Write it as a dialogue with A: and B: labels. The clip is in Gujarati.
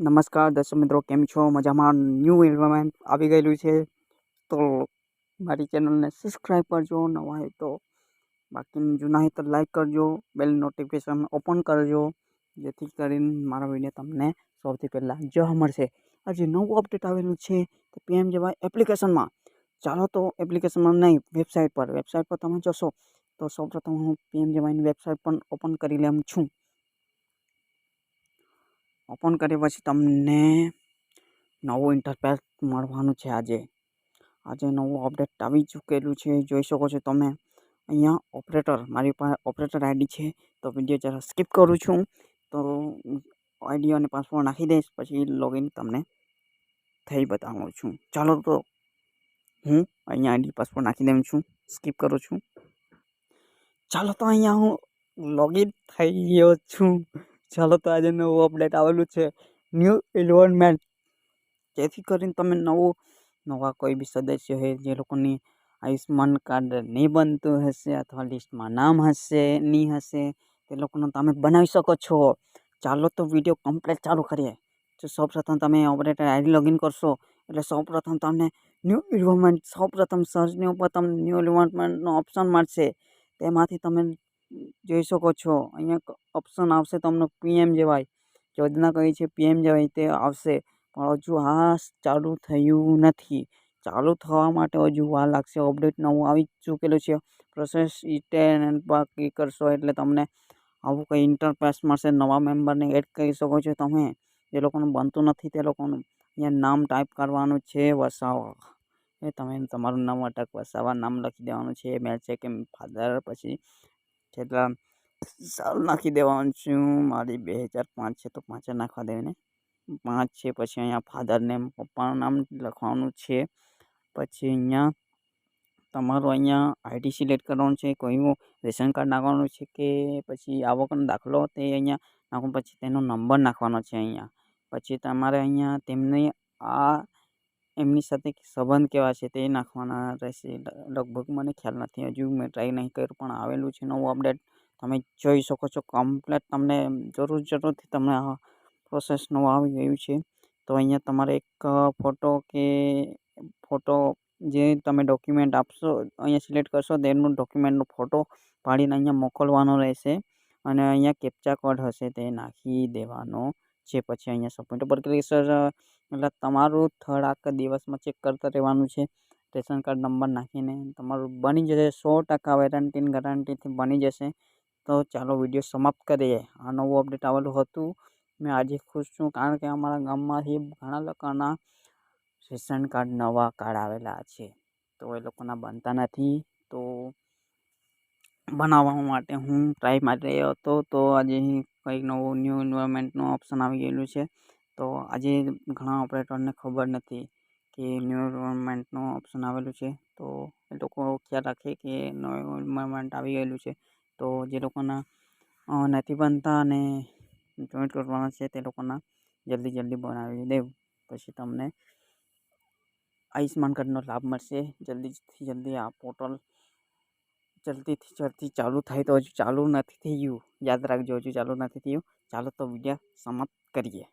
A: નમસ્કાર, દર્શક મિત્રો, કેમ છો? મજામાં? ન્યૂ એન્વાયરમેન્ટ આવી ગયેલું છે. તો મારી ચેનલને સબસ્ક્રાઈબ કરજો, નવા હોય તો બાકી જૂના હોય તો લાઈક કરજો બેલ નોટિફિકેશન ઓપન કરજો, જેથી કરીને મારા વીડિયો તમને સૌથી પહેલાં જોવા મળશે. આજે નવું અપડેટ આવેલું છે, તો પીએમ જેવાય એપ્લિકેશનમાં ચાલો તો એપ્લિકેશનમાં નહીં વેબસાઇટ પર. વેબસાઇટ પર તમે જશો, તો સૌપ્રથમ હું પીએમ જેવાયની વેબસાઇટ પણ ઓપન કરી લેમ છું. ઓપન કર્યા પછી તમને નવું ઇન્ટરફેસ મળવાનું છે આજે. આજે નવું અપડેટ આવી ચૂકેલું છે. જોઈ શકો છો તમે અહીંયા ઓપરેટર મારી પાસે ઓપરેટર આઈડી છે. તો વીડિયો જરા સ્કીપ કરું છું. તો આઈડી અને પાસવર્ડ નાખી દઈશ, પછી લોગિન તમને થઈ બતાવું છું. ચાલો તો હું અહીંયા આઈડી પાસવર્ડ નાખી દઉં છું. સ્કીપ કરું છું. ચાલો તો અહીંયા હું લોગિન થઈ ગયો છું. ચાલો તો આજે નવું અપડેટ આવેલું છે. ન્યૂ ઇન્વોલ્વમેન્ટ જેથી કરીને તમે નવું, નવા કોઈ બી સદસ્ય હોય, જે લોકોની આયુષ્માન કાર્ડ નહીં બનતું હશે અથવા લિસ્ટમાં નામ હશે નહીં હશે, તે લોકોનું તમે બનાવી શકો છો. ચાલો તો વીડિયો કમ્પ્લીટ ચાલુ કરીએ. જો સૌપ્રથમ તમે ઓપરેટર આઈડી લોગિન કરશો, એટલે સૌપ્રથમ તમને ન્યૂ એન્વાયરમેન્ટ સૌપ્રથમ સર્ચની ઉપર તમને ન્યૂ ઇન્વોલ્વમેન્ટનો ઓપ્શન મળશે. તેમાંથી તમે જોઈ શકો છો. અહીંયા ઓપ્શન આવશે તમને પીએમ જેવાય. યોજના કઈ છે પીએમ જેવાય તે આવશે. પણ હજુ આ ચાલુ થયું નથી. ચાલુ થવા માટે હજુ વાર લાગશે. અપડેટ નવું આવી ચૂકેલું છે. પ્રોસેસ ઇટેન બાકી કરશો એટલે તમને આવું કંઈ ઇન્ટરફેસ મળશે. નવા મેમ્બરને એડ કરી શકો છો તમે. જે લોકોનું બનતું નથી તે લોકોનું અહીંયા નામ ટાઈપ કરવાનું છે વસાવા. એ તમે તમારું નામ, અટક, વસાવા નામ લખી દેવાનું છે. મેલ છે કે ફાધર પછી કેટલા સાલ નાખી દેવાનું છું, મારી બે હજાર પાંચ છે, તો પાંચ નાખવા દેને પાંચ છે, પછી અહીંયા ફાધર નેમ પપ્પાનું નામ લખવાનું છે, પછી અહીંયા તમારું અહીંયા આઈડી સિલેક્ટ કરવાનું છે, કયું રેશન કાર્ડ નાખવાનું છે કે પછી આવકનો દાખલો તે અહીંયા નાખો, પછી તેનો નંબર નાખવાનો છે અહીંયા. પછી તમારે અહીંયા તેમની આ એમની સાથે સંબંધ કેવા છે તે નાખવાના રહેશે. લગભગ મને ખ્યાલ નથી. હજુ મેં ટ્રાય નહીં કર્યું, પણ આવેલું છે નવું અપડેટ તમે જોઈ શકો છો કમ્પ્લેટ તમને જરૂર, જરૂરથી તમને પ્રોસેસ નવું આવી ગયું છે. તો અહીંયા તમારે એક ફોટો કે ફોટો જે તમે ડોક્યુમેન્ટ આપશો, અહીંયા સિલેક્ટ કરશો તેનું ડોક્યુમેન્ટનો ફોટો પાડીને અહીંયા મોકલવાનો રહેશે. અને અહીંયા કેપ્ચા કોડ હશે તે નાખી દેવાનો છે પછી અહીંયા સબમિટ પર ક્લિક એટલે તમારું થર્ડ આખા દિવસમાં ચેક કરતા રહેવાનું છે. રેશન કાર્ડ નંબર નાખીને તમારું બની જશે, સો ટકા વેરંટી ગેરંટીથી બની જશે. તો ચાલો વીડિયો સમાપ્ત કરીએ. આ નવું અપડેટ આવેલું હતું. મેં આજે ખુશ છું કારણ કે અમારા ગામમાંથી ઘણા લોકોના રેશન કાર્ડ નવા કાર્ડ આવેલા છે. તો એ લોકોના બનતા નથી. તો બનાવવા માટે હું ટ્રાય મારી રહ્યો હતો. તો આજે કંઈક નવું ન્યૂ એન્વાયરમેન્ટનું ઓપ્શન આવી ગયેલું છે. તો આજે ઘણા ઓપરેટરને ખબર નથી કે ન્યૂ એન્વાયરમેન્ટનું ઓપ્શન આવેલું છે. તો એ લોકો ખ્યાલ રાખે કે નવું એન્વાયરમેન્ટ આવી ગયેલું છે. તો જે લોકોના નથી બનતા અને જોઈન્ટ કરવાના છે તે લોકોના જલ્દી જલ્દી બનાવી દેવું. પછી તમને આયુષ્માન કાર્ડનો લાભ મળશે. જલ્દીથી જલ્દી આ પોર્ટલ જલ્દીથી જલ્દી ચાલુ થાય તો હજુ ચાલુ નથી થયું. યાદ રાખજો, હજુ ચાલુ નથી થયું. ચાલો તો વીડિયો સમાપ્ત કરીએ.